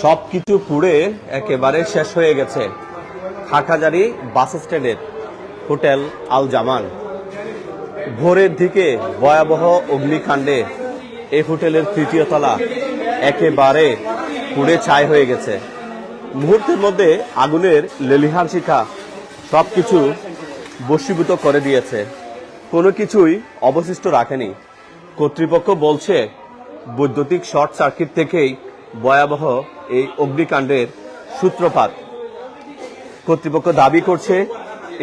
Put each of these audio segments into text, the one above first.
সব কিছু পুড়ে একেবারে শেষ হয়ে গেছে। হাটহাজারি বাস স্ট্যান্ডের হোটেল আল জামান ভোরের দিকে ভয়াবহ অগ্নিকাণ্ডে এই হোটেলের তৃতীয় তলা একেবারে পুড়ে ছাই হয়ে গেছে। মুহূর্তের মধ্যে আগুনের লেলিহান শিখা সব কিছু বশীভূত করে দিয়েছে। কোনো কিছুই অবশিষ্ট রাখেনি। কর্তৃপক্ষ বলছে, বৈদ্যুতিক শর্ট সার্কিট থেকেই ভয়াবহ এই অগ্নিকাণ্ডের সূত্রপাত। কর্তৃপক্ষ দাবি করছে,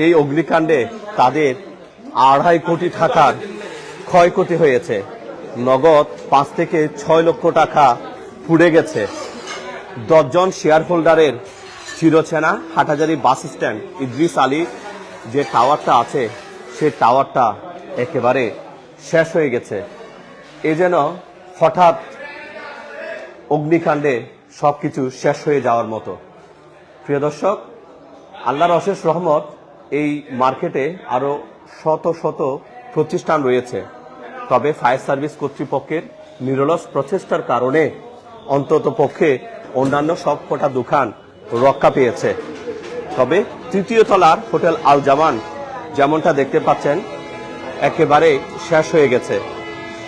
এই অগ্নিকাণ্ডে তাদের আড়াই কোটি টাকার ক্ষয়ক্ষতি হয়েছে। নগদ পাঁচ থেকে ছয় লক্ষ টাকা পুড়ে গেছে। দশজন শেয়ার হোল্ডারের চিরচেনা হাটাজারি বাস স্ট্যান্ড, ইদ্রিস আলী যে টাওয়ারটা আছে সেই টাওয়ারটা একেবারে শেষ হয়ে গেছে। এ যেন হঠাৎ অগ্নিকাণ্ডে সবকিছু শেষ হয়ে যাওয়ার মতো। প্রিয় দর্শক, আল্লাহর অশেষ রহমত, এই মার্কেটে আরও শত শত প্রতিষ্ঠান রয়েছে। তবে ফায়ার সার্ভিস কর্তৃপক্ষের নিরলস প্রচেষ্টার কারণে অন্তত পক্ষে অন্যান্য সব কটা দোকান রক্ষা পেয়েছে। তবে তৃতীয় তলার হোটেল আল জামান, যেমনটা দেখতে পাচ্ছেন, একেবারে শেষ হয়ে গেছে।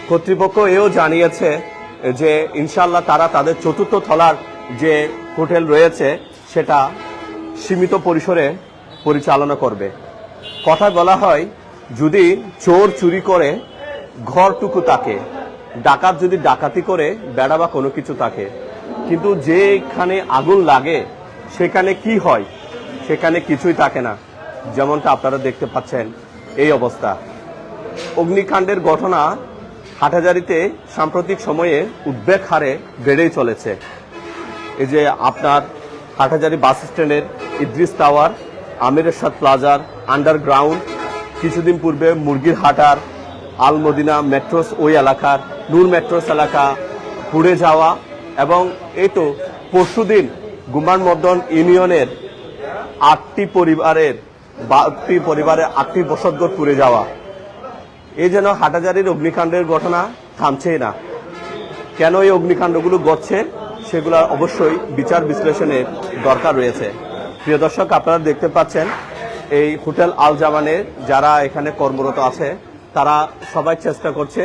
কর্তৃপক্ষ এও জানিয়েছে যে ইনশাল্লাহ তারা তাদের চতুর্থ তলার যে হোটেল রয়েছে, সেটা সীমিত পরিসরে পরিচালনা করবে। কথা বলা হয়, যদি চোর চুরি করে, ঘরটুকু তাকে। ডাকাত যদি ডাকাতি করে, বেড়া বা কোনো কিছু তাকে। কিন্তু যেখানে আগুন লাগে, সেখানে কি হয়? সেখানে কিছুই থাকে না। যেমনটা আপনারা দেখতে পাচ্ছেন, এই অবস্থা। অগ্নিকাণ্ডের ঘটনা হাটহাজারিতে সাম্প্রতিক সময়ে উদ্বেগ হারে বেড়েই চলেছে। এই যে আপনার হাটহাজারি বাস স্ট্যান্ডের ইদ্রিস টাওয়ার আমির এরশাদ প্লাজার আন্ডারগ্রাউন্ড, কিছুদিন পূর্বে মুরগির হাটার আলমদিনা মেট্রোস ওই এলাকার নূর মেট্রোস এলাকা পুড়ে যাওয়া এবং এই তো পরশুদিন গুমান মদন ইউনিয়নের আটটি পরিবারের বারটি পরিবারের আটটি বসতঘর পুড়ে যাওয়া। এই যেন হাটাজারির অগ্নিকাণ্ডের ঘটনা থামছেই না। কেন এই অগ্নিকাণ্ডগুলো ঘটছে সেগুলো অবশ্যই বিচার বিশ্লেষণের দরকার রয়েছে। প্রিয় দর্শক, আপনারা দেখতে পাচ্ছেন, এই হোটেল আল জামানের যারা এখানে কর্মরত আছে, তারা সবাই চেষ্টা করছে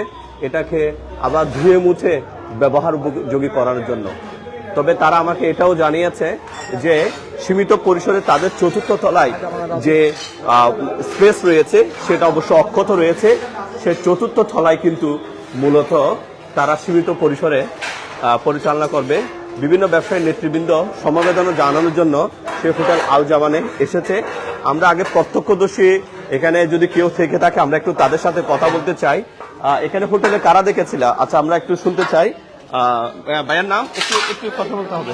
এটাকে আবার ধুয়ে মুছে ব্যবহার উপযোগী করার জন্য। তবে তারা আমাকে এটাও জানিয়েছে যে সীমিত পরিসরে তাদের চতুর্থ তলায় যে স্পেস রয়েছে, সেটা অবশ্য অক্ষত রয়েছে। সে চতুর্থ তলায় কিন্তু মূলত তারা সীমিত পরিসরে পরিচালনা করবে। বিভিন্ন ব্যবসায়ী নেতৃবৃন্দ সমবেদনা জানানোর জন্য সে হোটেল আল জামানে এসেছে। আমরা আগে প্রত্যক্ষদর্শী এখানে যদি কেউ থেকে থাকে, আমরা একটু তাদের সাথে কথা বলতে চাই। এখানে হোটেলে কারা দেখেছিল? আচ্ছা আমরা একটু শুনতে চাই। ভাইয়ের নাম? একটু একটু কথা বলতে হবে।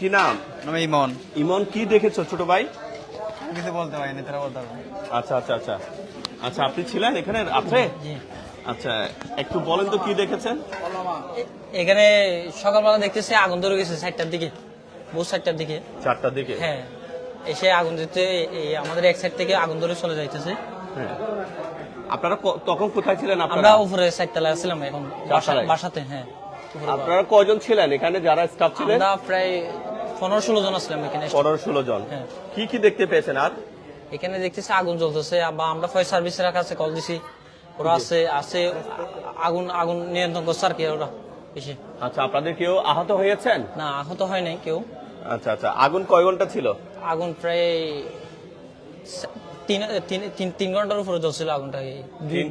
কি নাম? আমি ইমন। ইমন কি দেখেছ ছোট ভাই? কিছু বলতে পারিনি তারা বলতে পারবে আচ্ছা আচ্ছা আচ্ছা। আচ্ছা আপনি ছিলেন এখানে আছে আচ্ছা একটু বলেন তো কি দেখেছেন? এখানে সকালবেলা দেখতেছি আগুন ধরে গেছে চারটার দিকে বহু চারটার দিকে। চারটার দিকে? হ্যাঁ এসে আগুন দিতে এই আমাদের এক সাইড থেকে আগুন ধরে চলে যাইতেছে। হ্যাঁ। আপনারা তখন কোথায় ছিলেন আমরা আপনারা উপরে চারতলায় আসছিলাম এখন বাসাতে হ্যাঁ আপনারা কয়জন ছিলেন এখানে? যারা স্টাফ ছিলেন? আমরা প্রায় পনেরো ষোলো জন আসলাম এখানে পনেরো ষোলো জন। হ্যাঁ। কি কি দেখতে পেয়েছেন আর? এখানে দেখতেছি আগুন জ্বলতেছে বা আমরা ফায়ার সার্ভিসের কাছে কল দিছি। ওরা আছে আছে আগুন আগুন নিয়ন্ত্রণ করছে আর কি ওরা বেশি আচ্ছা আপনাদের কেউ আহত হয়েছেন? না আহত হয় নাই কেউ। আচ্ছা আচ্ছা আগুন কয় ঘণ্টা ছিল? আগুন প্রায় তিন তিন- তিন ঘণ্টার উপরে জ্বলছিল আগুনটা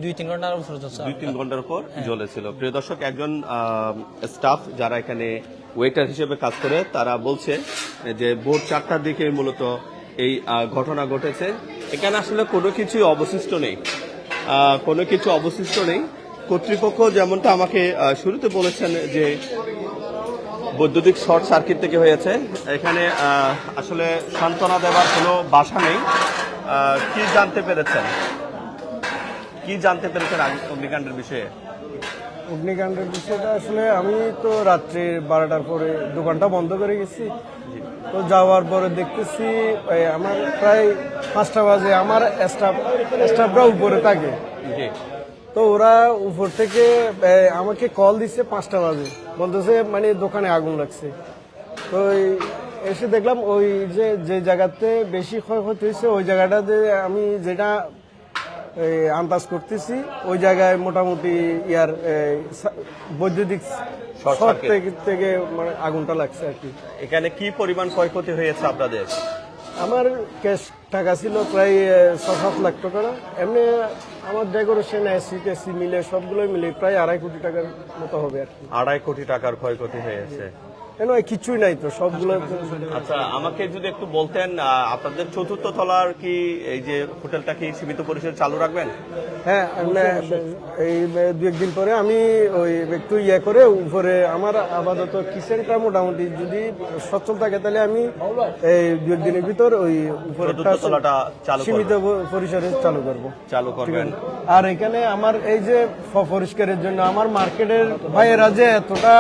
দুই তিন ঘণ্টার উপরে দুই তিন ঘণ্টার উপর জ্বলেছিল। প্রিয় দর্শক একজন স্টাফ যারা এখানে ওয়েটার হিসেবে কাজ করে তারা বলছে যে ভোর চারটার দিকে মূলত এই ঘটনা ঘটেছে। এখানে আসলে কোনো কিছুই অবশিষ্ট নেই। কোনো কিছু অবশিষ্ট নেই। কর্তৃপক্ষ যেমনটা আমাকে শুরুতে বলেছেন যে বৈদ্যুতিক শর্ট সার্কিট থেকে হয়েছে। এখানে আসলে সান্ত্বনা দেওয়ার কোনো বাসা নেই। কি জানতে পেরেছেন? কি জানতে পেরেছেন অগ্নিকাণ্ডের বিষয়ে? অগ্নিকাণ্ডের বিষয়টা আসলে আমি তো রাত্রি বারোটার পরে দোকানটা বন্ধ করে গেছি। তো যাওয়ার পরে দেখতেছি আমার প্রায় পাঁচটা বাজে আমার স্টাফ স্টাফরা উপরে থাকে। তো ওরা উপর থেকে আমাকে কল দিচ্ছে পাঁচটা বাজে। বলতেছে মানে দোকানে আগুন লাগছে। তো এসে দেখলাম ওই যে যে জায়গাতে বেশি ক্ষয়ক্ষতি হয়েছে ওই জায়গাটাতে আমি যেটা আন্দাজ করতেছি ওই জায়গায় মোটামুটি ইয়ার বৈদ্যুতিক শর্ট থেকে মানে আগুনটা লাগছে আর কি। এখানে কি পরিমাণ ক্ষয়ক্ষতি হয়েছে আপনাদের? আমার ক্যাশ টাকা ছিল প্রায় ছ সাত লাখ টাকা। এমনি আমার ডেকোরেশন এসি টেসি মিলে সবগুলোই মিলে প্রায় আড়াই কোটি টাকার মতো হবে আর কি। আড়াই কোটি টাকার ক্ষয়ক্ষতি হয়েছে। কেন কিছুই নাই তো? সবগুলো আচ্ছা আমাকে যদি একটু বলতেন আপনাদের চতুর্থ তলার কি এই যে হোটেলটা কি সীমিত পরিসরে চালু রাখবেন? হ্যাঁ মানে এই দু একদিন পরে আমি ওই একটু ইয়ে করে উপরে আমার আপাতত কিচেনটা মোটামুটি যদি সচ্ছল থাকে তাহলে আমি এই দু একদিনের ভিতর ওই চতুর্থ তলাটা চালু সীমিত পরিসরে চালু করব। চালু করবেন। আর এখানে আমার এই যে পরিষ্কারের জন্য আমার মার্কেটের ভাইয়েরা যে এতটা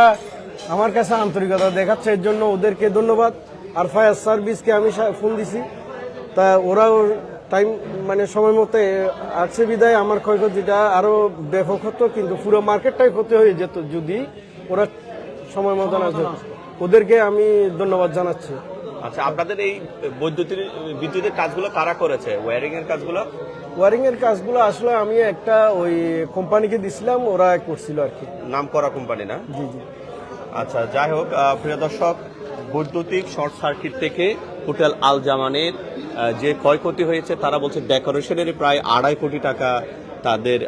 আমার কাছে আন্তরিকতা দেখাচ্ছে এর জন্য ওদেরকে ধন্যবাদ। আর ফায়ার সার্ভিসকে আমি ফোন দিছি। তা ওরাও টাইম মানে সময় মতো আসছে বিদায়। আমার ক্ষয়ক্ষতিটা আরও ব্যাপক হতো কিন্তু পুরো মার্কেটটাই ক্ষতি হয়ে যেত যদি ওরা সময় মতো না। ওদেরকে আমি ধন্যবাদ জানাচ্ছি। আচ্ছা আপনাদের এই বৈদ্যুতিক বিদ্যুতের কাজগুলো কারা করেছে? ওয়ারিং এর কাজগুলো? ওয়ারিং এর কাজগুলো আসলে আমি একটা ওই কোম্পানিকে দিছিলাম ওরা করছিল আর কি। নাম করা কোম্পানি না জি জি। আচ্ছা যাই হোক প্রিয় দর্শক, বৈদ্যুতিক শর্ট সার্কিট থেকে হোটেল আল জামানের যে ক্ষয়ক্ষতি হয়েছে, তারা বলছে ডেকোরেশনের প্রায় আড়াই কোটি টাকা তাদের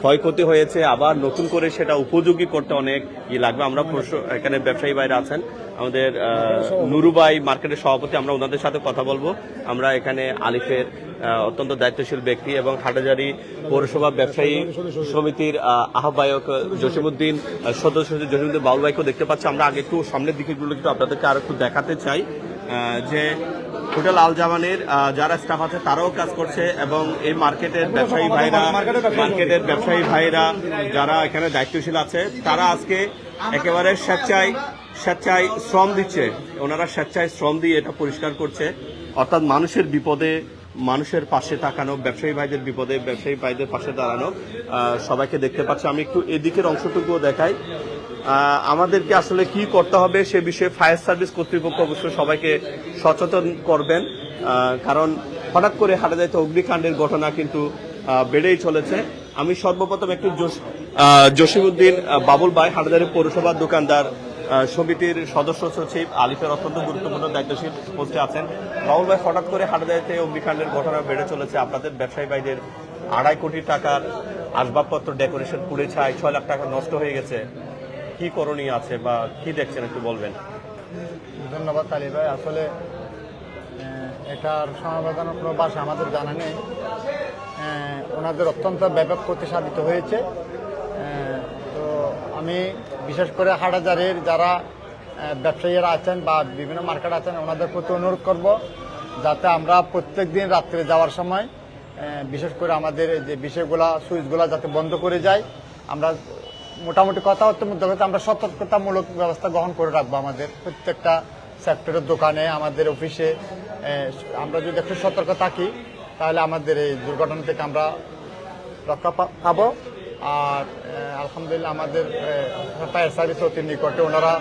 ক্ষয়ক্ষতি হয়েছে। আবার নতুন করে সেটা উপযোগী করতে অনেক ই লাগবে। আমরা এখানে ব্যবসায়ী বাইরে আছেন। আমাদের নুরুবাই মার্কেটের সভাপতি, আমরা ওনাদের সাথে কথা বলব। আমরা এখানে আলিফের অত্যন্ত দায়িত্বশীল ব্যক্তি এবং হাটাজারি পৌরসভা ব্যবসায়ী সমিতির আহ্বায়ক জসিমুদ্দিন সদস্য জসিমুদ্দিন বাউল দেখতে পাচ্ছি। আমরা আগে একটু সামনের দিকেগুলো একটু আপনাদেরকে আর একটু দেখাতে চাই যে হোটেল আল জামানের যারা স্টাফ আছে তারাও কাজ করছে এবং এই মার্কেটের ব্যবসায়ী ভাইরা, মার্কেটের ব্যবসায়ী ভাইরা যারা এখানে দায়িত্বশীল আছে, তারা আজকে একেবারে স্বেচ্ছায় স্বেচ্ছায় শ্রম দিচ্ছে। ওনারা স্বেচ্ছায় শ্রম দিয়ে এটা পরিষ্কার করছে। অর্থাৎ মানুষের বিপদে মানুষের পাশে তাকানো ব্যবসায়ী ভাইদের বিপদে ব্যবসায়ী ভাইদের পাশে দাঁড়ানো সবাইকে দেখতে পাচ্ছি। আমি একটু এদিকের অংশটুকুও দেখাই। আমাদেরকে আসলে কি করতে হবে সে বিষয়ে ফায়ার সার্ভিস কর্তৃপক্ষ অবশ্যই সবাইকে সচেতন করবেন। কারণ হঠাৎ করে হাটা যাইতে অগ্নিকাণ্ডের ঘটনা কিন্তু বেড়েই চলেছে। আমি সর্বপ্রথম একটু জস- আহ, জসিমউদ্দিন বাবুল ভাই হাটাজারি পৌরসভার দোকানদার সমিতির সদস্য সচিব আলিফের অত্যন্ত গুরুত্বপূর্ণ দায়িত্বশীল পোস্টে আছেন। রাহুল ভাই, হঠাৎ করে হাটাজারিতে অগ্নিকাণ্ডের ঘটনা বেড়ে চলেছে। আপনাদের ব্যবসায়ী ভাইদের আড়াই কোটি টাকার আসবাবপত্র ডেকোরেশন পুড়ে ছায়, ছয় লাখ টাকা নষ্ট হয়ে গেছে। কি করণীয় আছে বা কি দেখছেন একটু বলবেন? ধন্যবাদ কালী ভাই। আসলে এটার সমাধানের কোনো বাসা আমাদের জানা নেই। ওনাদের অত্যন্ত ব্যাপক ক্ষতি সাধিত হয়েছে। আমি বিশেষ করে হাটাজারের যারা ব্যবসায়ীরা আছেন বা বিভিন্ন মার্কেট আছেন, ওনাদের প্রতি অনুরোধ করব যাতে আমরা প্রত্যেক দিন রাত্রে যাওয়ার সময় বিশেষ করে আমাদের যে বিষয়গুলা, সুইচগুলা যাতে বন্ধ করে যায়। আমরা মোটামুটি কথাবার্তার মধ্যে হয়তো আমরা সতর্কতামূলক ব্যবস্থা গ্রহণ করে রাখব আমাদের প্রত্যেকটা সেক্টরের দোকানে, আমাদের অফিসে। আমরা যদি একটু সতর্ক থাকি, তাহলে আমাদের এই দুর্ঘটনা থেকে আমরা রক্ষা পাবো। আর আলহামদুলিল্লাহ আমাদের ফায়ার সার্ভিস অতি নিকটে ওনারা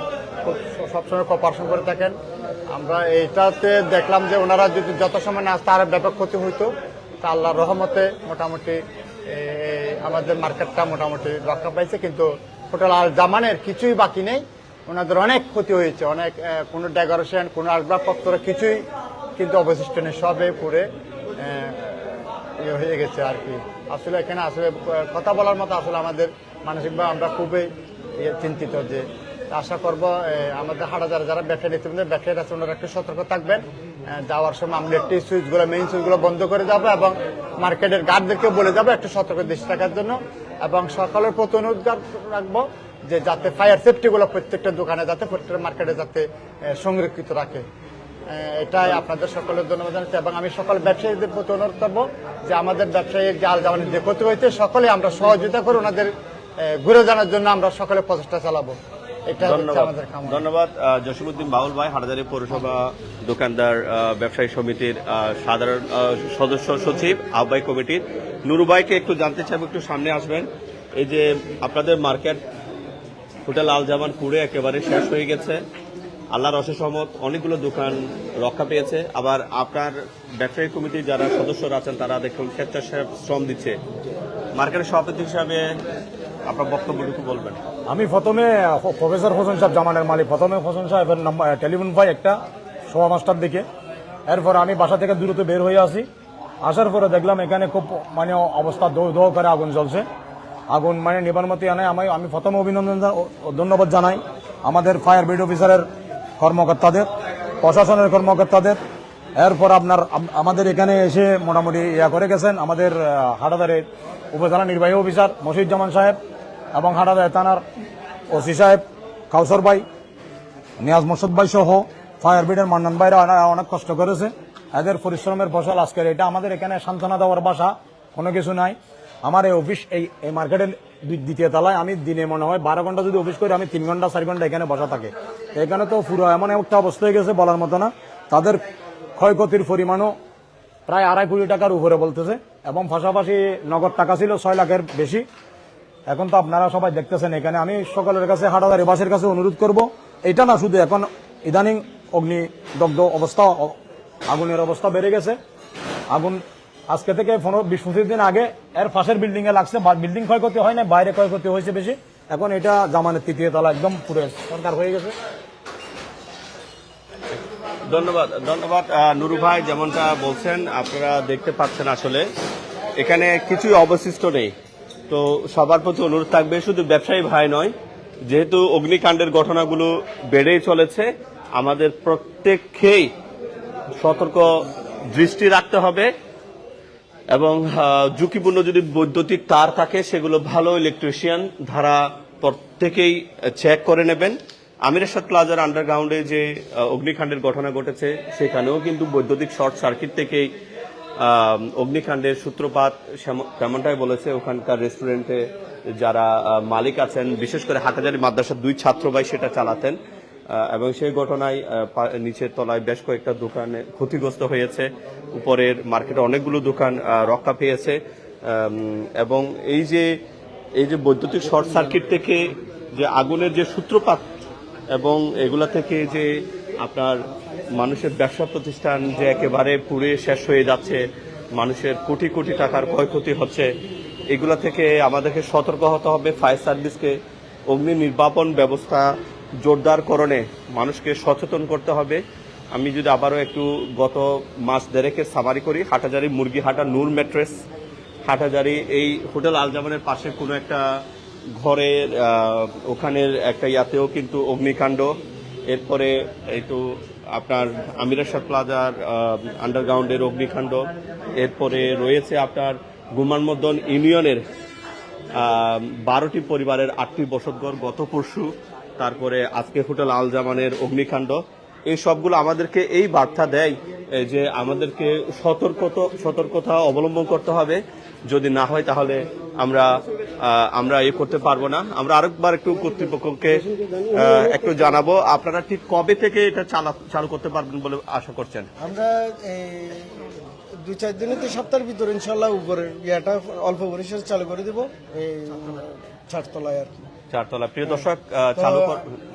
খুব সবসময় কপারেশন করে থাকেন। আমরা এইটাতে দেখলাম যে ওনারা যদি যত সময় না আসতে আরও ব্যাপক ক্ষতি হইতো। তা আল্লাহর রহমতে মোটামুটি আমাদের মার্কেটটা মোটামুটি রক্ষা পাইছে। কিন্তু হোটেল আল জামানের কিছুই বাকি নেই। ওনাদের অনেক ক্ষতি হয়েছে, অনেক কোনো ডেকোরেশন কোনো আসবাবপত্র কিছুই কিন্তু অবশিষ্ট নেই, সবে পুরে ইয়ে হয়ে গেছে আর কি। আসলে এখানে আসলে কথা বলার মতো আসলে আমাদের মানসিকভাবে আমরা খুবই ইয়ে চিন্তিত যে আশা করব আমাদের হাটাজার যারা ব্যবসা নেতৃবৃন্দ ব্যবসায়ীরা আছে, ওনারা একটু সতর্ক থাকবেন। যাওয়ার সময় আমরা একটি সুইচগুলো মেইন সুইচগুলো বন্ধ করে যাব এবং মার্কেটের গার্ডদেরকে বলে যাব একটু সতর্ক দৃষ্টি রাখার জন্য। এবং সকলের প্রতি অনুরোধ রাখব যে যাতে ফায়ার সেফটিগুলো প্রত্যেকটা দোকানে, যাতে প্রত্যেকটা মার্কেটে যাতে সংরক্ষিত রাখে। এটাই আপনাদের সকলের ধন্যবাদ জানাচ্ছি। এবং আমি সকল ব্যবসায়ীদের প্রতি অনুরোধ করব যে আমাদের ব্যবসায়ী যে আল জামানের যে ক্ষতি হয়েছে সকলে আমরা সহযোগিতা করে ওনাদের ঘুরে জানার জন্য আমরা সকলে প্রচেষ্টা চালাবো। ধন্যবাদ। জসিমউদ্দিন বাউল ভাই হাটাজারি পৌরসভা দোকানদার ব্যবসায়ী সমিতির সাধারণ সদস্য সচিব আহ্বায়ক কমিটির। নুরুবাইকে একটু জানতে চাইব একটু সামনে আসবেন। এই যে আপনাদের মার্কেট হোটেল আল জামান পুরে একেবারে শেষ হয়ে গেছে। আল্লাহর অশেষ অনেকগুলো দোকান রক্ষা পেয়েছে। আবার আপনার ব্যবসায়ী কমিটির যারা সদস্যরা আছেন, তারা দেখুন স্বেচ্ছাশ্রম দিচ্ছে। মার্কেটের সভাপতি হিসাবে আপনার বক্তব্যটুকু বলবেন। আমি প্রথমে প্রফেসর হোসেন সাহেব জামানের মালিক। প্রথমে হোসেন সাহেবের টেলিফোন পাই একটা সোয়া মাস্টার দিকে। এরপর আমি বাসা থেকে দ্রুত বের হয়ে আসি। আসার পরে দেখলাম এখানে খুব মানে অবস্থা দৌ দৌ করে আগুন জ্বলছে। আগুন মানে নিবার মতো আনে আমি আমি প্রথমে অভিনন্দন ধন্যবাদ জানাই। আমাদের ফায়ার ব্রিগেড অফিসারের কর্মকর্তাদের, প্রশাসনের কর্মকর্তাদের। এরপর আপনার আমাদের এখানে এসে মোটামুটি ইয়া করে গেছেন আমাদের হাটাদারের উপজেলা নির্বাহী অফিসার মশিদুজ্জামান সাহেব এবং হাটাদার থানার ওসি সাহেব কাউসর ভাই, নিয়াজ মোর্শদ ভাই সহ ফায়ার ব্রিগেডের মান্নান ভাইরা অনেক- কষ্ট করেছে। এদের পরিশ্রমের ফসল আজকের এটা আমাদের এখানে সান্ত্বনা দেওয়ার বাসা কোনো কিছু নাই। আমার এই অফিস এই মার্কেটের দ্বিতীয় তলায় আমি দিনে মনে হয় বারো ঘণ্টা যদি অফিস করি, আমি তিন ঘণ্টা, চার ঘণ্টা এখানে বসা থাকে। এখানে তো পুরো এমন একটা অবস্থা হয়ে গেছে বলার মতো না। তাদের ক্ষয়ক্ষতির পরিমাণও প্রায় আড়াই কোটি টাকার উপরে বলতেছে এবং পাশাপাশি নগদ টাকা ছিল ছয় লাখের বেশি। এখন তো আপনারা সবাই দেখতেছেন এখানে। আমি সকলের কাছে, হাটাদারি বাসের কাছে অনুরোধ করব, এটা না শুধু এখন ইদানিং অগ্নিদগ্ধ অবস্থা, আগুনের অবস্থা বেড়ে গেছে। আগুন আজকে থেকে পনেরো, বিশ, পঁচিশ দিন আগে এর পাশের বিল্ডিং এ লাগছে বিল্ডিং ক্ষয়ক্ষতি হয় না বাইরে ক্ষয়ক্ষতি হয়েছে বেশি। এখন এটা জামানের তৃতীয় তলা, একদম পুরো সরকার হয়ে গেছে। ধন্যবাদ ধন্যবাদ নুরু ভাই, যেমনটা বলছেন, আপনারা দেখতে পাচ্ছেন আসলে। এখানে কিছুই অবশিষ্ট নেই। তো সবার প্রতি অনুরোধ থাকবে, শুধু ব্যবসায়ী ভাই নয়, যেহেতু অগ্নিকাণ্ডের ঘটনাগুলো বেড়েই চলেছে, আমাদের প্রত্যেককেই সতর্ক দৃষ্টি রাখতে হবে। এবং ঝুঁকিপূর্ণ যদি বৈদ্যুতিক তার থাকে, সেগুলো ভালো ইলেকট্রিশিয়ান ধারা প্রত্যেকেই চেক করে নেবেন। আমির এরশাদ প্লাজার আন্ডারগ্রাউন্ডে যে অগ্নিকাণ্ডের ঘটনা ঘটেছে, সেখানেও কিন্তু বৈদ্যুতিক শর্ট সার্কিট থেকেই অগ্নিকাণ্ডের সূত্রপাত তেমনটাই বলেছে ওখানকার রেস্টুরেন্টে যারা মালিক আছেন, বিশেষ করে হাটাজারি মাদ্রাসার দুই ছাত্র ভাই সেটা চালাতেন। এবং সেই ঘটনায় নিচের তলায় বেশ কয়েকটা দোকানে ক্ষতিগ্রস্ত হয়েছে। উপরের মার্কেটে অনেকগুলো দোকান রক্ষা পেয়েছে। এবং এই যে এই যে বৈদ্যুতিক শর্ট সার্কিট থেকে যে আগুনের যে সূত্রপাত এবং এগুলা থেকে যে আপনার মানুষের ব্যবসা প্রতিষ্ঠান যে একেবারে পুড়ে শেষ হয়ে যাচ্ছে, মানুষের কোটি কোটি টাকার ক্ষয়ক্ষতি হচ্ছে, এগুলা থেকে আমাদেরকে সতর্ক হতে হবে। ফায়ার সার্ভিসকে অগ্নি নির্বাপন ব্যবস্থা জোরদারকরণে মানুষকে সচেতন করতে হবে। আমি যদি আবারও একটু গত মাস দেড়েকের সামারি করি হাটাজারি মুরগি হাটা নূর ম্যাট্রেস হাটাজারি এই হোটেল আলজামানের পাশে কোনো একটা ঘরের ওখানের একটা ইয়াতেও কিন্তু অগ্নিকাণ্ড। এরপরে এই তো আপনার আমিরের প্লাজার আন্ডারগ্রাউন্ডের অগ্নিকাণ্ড। এরপরে রয়েছে আপনার গুমানমদন ইউনিয়নের বারোটি পরিবারের আটটি বসতঘর গত পরশু। তারপরে আজকে হোটেল আল জামানের অগ্নিকাণ্ড। এই সবগুলো আমাদেরকে এই বার্তা দেয় যে আমাদেরকে সতর্কতা সতর্কতা অবলম্বন করতে হবে। যদি না হয় তাহলে আমরা আমরা এ করতে পারব না। আমরা আরেকবার একটু কর্তৃপক্ষকে একটু জানাব, আপনারা ঠিক কবে থেকে এটা চালা- চালু করতে পারবেন বলে আশা করছেন? আমরা দুই চার দিনে তো সপ্তাহের ভিতরে ইনশাল্লাহ উপরে ইয়াটা অল্প পরিসরে চালু করে দিব এই চারতলায় আর কি। চারতলা। প্রিয় দর্শক চালু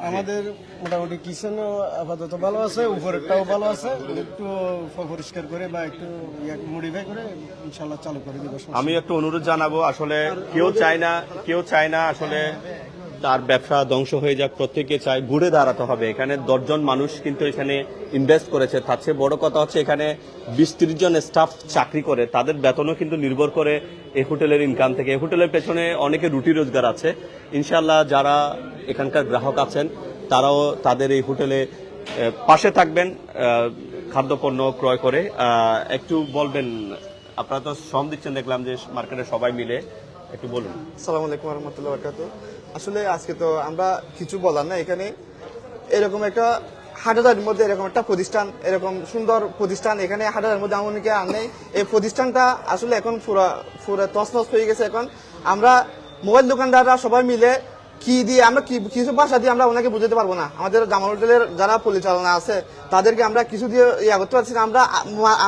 আমাদের মোটামুটি কিচেনও আপাতত ভালো আছে উপরেরটাও ভালো আছে একটু পরিষ্কার করে বা একটু মডিফাই করে ইনশাল্লাহ চালু করে দিব আমি একটু অনুরোধ জানাব আসলে কেউ চায় না কেউ চায় না আসলে তার ব্যবসা ধ্বংস হয়ে যাক, প্রত্যেকে চায় ঘুরে দাঁড়াতে হবে। এখানে দশজন মানুষ কিন্তু এখানে ইনভেস্ট করেছে। তার চেয়ে বড় কথা হচ্ছে এখানে বিশ ত্রিশ জন স্টাফ চাকরি করে। তাদের বেতনও কিন্তু নির্ভর করে এই হোটেলের ইনকাম থেকে। এই হোটেলের পেছনে অনেকে রুটি রোজগার আছে। ইনশাল্লাহ যারা এখানকার গ্রাহক আছেন, তারাও তাদের এই হোটেলে পাশে থাকবেন খাদ্যপণ্য ক্রয় করে। একটু বলবেন, আপনারা তো শ্রম দিচ্ছেন, দেখলাম যে মার্কেটে সবাই মিলে। একটু বলুন। সালাম আলাইকুম রহমতুল্লাহ বরকাত আসলে আজকে তো আমরা কিছু বলার না এখানে এরকম একটা হাটাদারির মধ্যে এরকম একটা প্রতিষ্ঠান, এরকম সুন্দর প্রতিষ্ঠান, এখানে হাটাদারির মধ্যে আর নেই। এই প্রতিষ্ঠানটা আসলে এখন পুরা পুরা তছনছ হয়ে গেছে এখন। আমরা মোবাইল দোকানদাররা সবাই মিলে কি দিয়ে, আমরা কি, কিছু ভাষা দিয়ে আমরা ওনাকে বুঝাতে পারব না। আমাদের জামাল হোটেলের যারা পরিচালনা আছে, তাদেরকে আমরা কিছু দিয়ে ইয়া করতে পারছি না। আমরা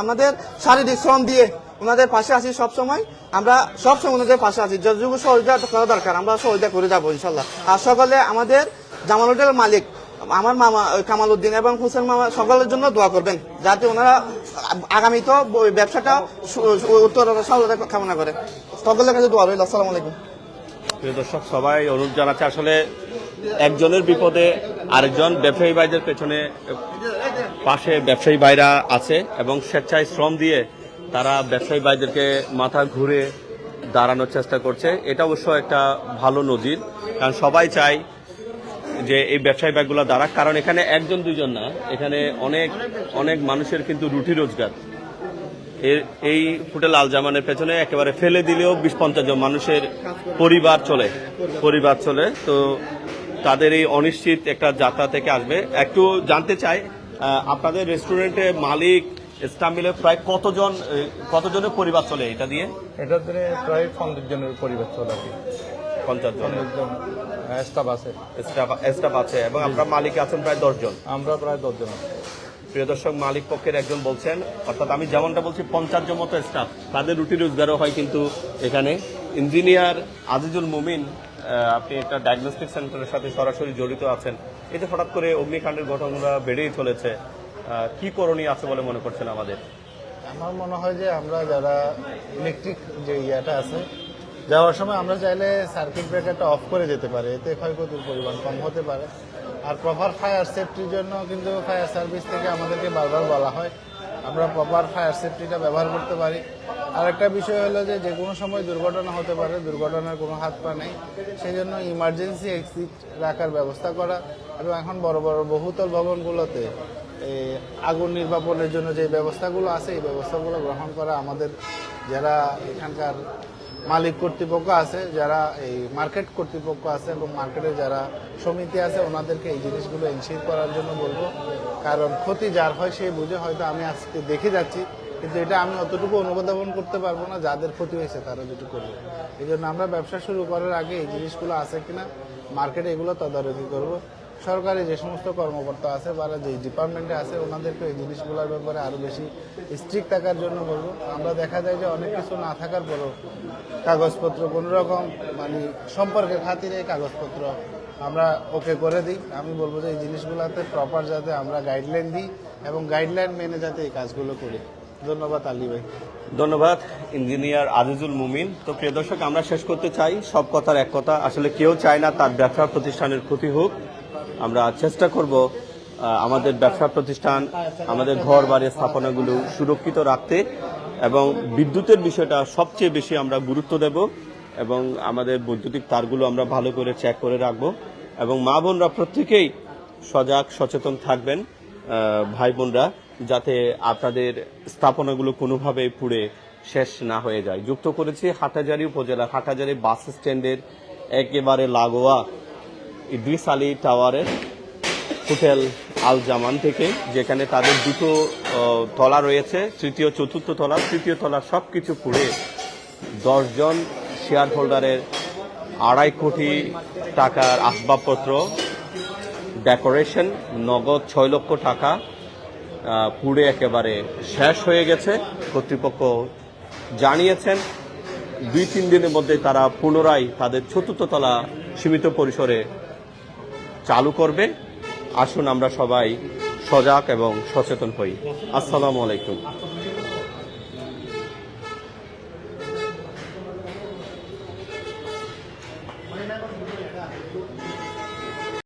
আমাদের শারীরিক শ্রম দিয়ে ওনাদের পাশে আছি সব সময় আমরা সব সময় ওনাদের পাশে আছি। যতটুকু সহযোগিতা করা দরকার, আমরা সহযোগিতা করে যাব ইনশাল্লাহ। আর সকালে আমাদের জামাল হোটেলের মালিক, আমার মামা কামাল উদ্দিন এবং হোসেন মামা, সকলের জন্য দোয়া করবেন, যাতে ওনারা আগামীতে ব্যবসাটা সু- সু- উত্তর সফলতা কামনা করে। সকলের কাছে দোয়া রইল। আসসালামু আলাইকুম। দর্শক, সবাই অনুরোধ জানাচ্ছে, আসলে একজনের বিপদে আরেকজন ব্যবসায়ী ভাইদের পেছনে পাশে ব্যবসায়ী ভাইরা আছে এবং স্বেচ্ছায় শ্রম দিয়ে তারা ব্যবসায়ী ভাইদেরকে মাথা ঘুরে দাঁড়ানোর চেষ্টা করছে। এটা অবশ্য একটা ভালো নজির। কারণ সবাই চায় যে এই ব্যবসায়ী ব্যাগগুলো দাঁড়াক। কারণ এখানে একজন, দুইজন না। এখানে অনেক অনেক মানুষের কিন্তু রুটি রোজগার। এর, এই হোটেল আল জামানের পেছনে একেবারে ফেলে দিলেও বিশ পঞ্চাশ জন মানুষের পরিবার চলে পরিবার চলে। তো তাদের এই অনিশ্চিত একটা যাত্রা থেকে আসবে। একটু জানতে চাই আপনাদের রেস্টুরেন্টে মালিক স্টাফ মিলে প্রায় কতজন কতজনের পরিবার চলে এটা দিয়ে? এটা জন্য প্রায় পঞ্চাশ জনের পরিবার চলে আর কি। পঞ্চাশ জন। স্টাফ আছে। স্টাফ স্টাফ আছে এবং আপনার মালিক আছেন প্রায় দশ জন। আমরা প্রায় দশ জন আছি। প্রিয় দর্শক মালিক পক্ষের একজন বলছেন অর্থাৎ আমি যেমনটা বলছি পঞ্চাশ জন মতো স্টাফ তাদের রুটি রোজগারও হয় কিন্তু এখানে। ইঞ্জিনিয়ার আজিজুল মুমিন আপনি একটা ডায়াগনস্টিক সেন্টারের সাথে সরাসরি জড়িত আছেন। এতে হঠাৎ করে অগ্নিকাণ্ডের ঘটনাগুলো বেড়েই চলেছে। কি করণীয় আছে বলে মনে করছেন আমাদের? আমার মনে হয় যে আমরা যারা ইলেকট্রিক যে ইয়াটা আছে, যাওয়ার সময় আমরা চাইলে সার্কিট ব্রেকারটা অফ করে যেতে পারে, এতে ক্ষয়ক্ষতির পরিমাণ কম হতে পারে। আর প্রপার ফায়ার সেফটির জন্য কিন্তু ফায়ার সার্ভিস থেকে আমাদেরকে বারবার বলা হয়, আমরা প্রপার ফায়ার সেফটিটা ব্যবহার করতে পারি। আর একটা বিষয় হলো যে যে কোনো সময় দুর্ঘটনা হতে পারে, দুর্ঘটনার কোনো হাত পা নেই সেই জন্য ইমার্জেন্সি এক্সিট রাখার ব্যবস্থা করা। এবং এখন বড় বড় বহুতল ভবনগুলোতে আগুন নির্বাপনের জন্য যে ব্যবস্থাগুলো আছে, এই ব্যবস্থাগুলো গ্রহণ করা আমাদের যারা এখানকার মালিক কর্তৃপক্ষ আছে, যারা এই মার্কেট কর্তৃপক্ষ আছে এবং মার্কেটে যারা সমিতি আছে, ওনাদেরকে এই জিনিসগুলো এনশিওর করার জন্য বলব। কারণ ক্ষতি যার হয় সে বুঝে, হয়তো আমি আজকে দেখে যাচ্ছি, কিন্তু এটা আমি অতটুকু অনুধাবন করতে পারব না, যাদের ক্ষতি হয়েছে তারা যেটুকু করবে। এই জন্য আমরা ব্যবসা শুরু করার আগে এই জিনিসগুলো আছে কিনা, মার্কেটে এগুলো তদারকি করব। সরকারি যে সমস্ত কর্মকর্তা আছে বা যে ডিপার্টমেন্টে আছে, ওনাদেরকে এই জিনিসগুলোর ব্যাপারে আরও বেশি স্ট্রিক্ট থাকার জন্য বলব। আমরা দেখা যায় যে অনেক কিছু না থাকার পরও কাগজপত্র কোনো রকম মানে সম্পর্কের খাতিরে এই কাগজপত্র আমরা ওকে করে দিই। আমি বলব যে এই জিনিসগুলোতে প্রপার যাতে আমরা গাইডলাইন দিই এবং গাইডলাইন মেনে যাতে এই কাজগুলো করি। ধন্যবাদ আলী ভাই। ধন্যবাদ, ইঞ্জিনিয়ার আজিজুল মুমিন। তো প্রিয় দর্শক, আমরা শেষ করতে চাই। সব কথার এক কথা। আসলে কেউ চায় না তার ব্যবসা প্রতিষ্ঠানের ক্ষতি হোক। আমরা চেষ্টা করব আমাদের ব্যবসা প্রতিষ্ঠান, আমাদের ঘর বাড়ি স্থাপনাগুলো সুরক্ষিত রাখতে এবং বিদ্যুতের বিষয়টা সবচেয়ে বেশি আমরা গুরুত্ব দেব এবং আমাদের বৈদ্যুতিক তারগুলো আমরা ভালো করে চেক করে রাখব এবং মা বোনরা প্রত্যেকেই সজাগ, সচেতন থাকবেন ভাই বোনরা, যাতে আপনাদের স্থাপনাগুলো কোনোভাবে পুড়ে শেষ না হয়ে যায়। যুক্ত করেছি হাটাজারি উপজেলা, হাটাজারি বাস স্ট্যান্ডের একেবারে লাগোয়া ইদ্রিস আলী টাওয়ারের হোটেল আল জামান থেকে, যেখানে তাদের দুটো তলা রয়েছে, তৃতীয়, চতুর্থ তলা, তৃতীয় তলা সব কিছু পুড়ে দশজন শেয়ার হোল্ডারের আড়াই কোটি টাকার আসবাবপত্র ডেকোরেশন নগদ ছয় লক্ষ টাকা পুড়ে একেবারে শেষ হয়ে গেছে। কর্তৃপক্ষ জানিয়েছেন, দুই তিন দিনের মধ্যে তারা পুনরায় তাদের চতুর্থ তলা সীমিত পরিসরে চালু করবে। আসুন আমরা সবাই সজাগ এবং সচেতন হই। আসসালামু আলাইকুম।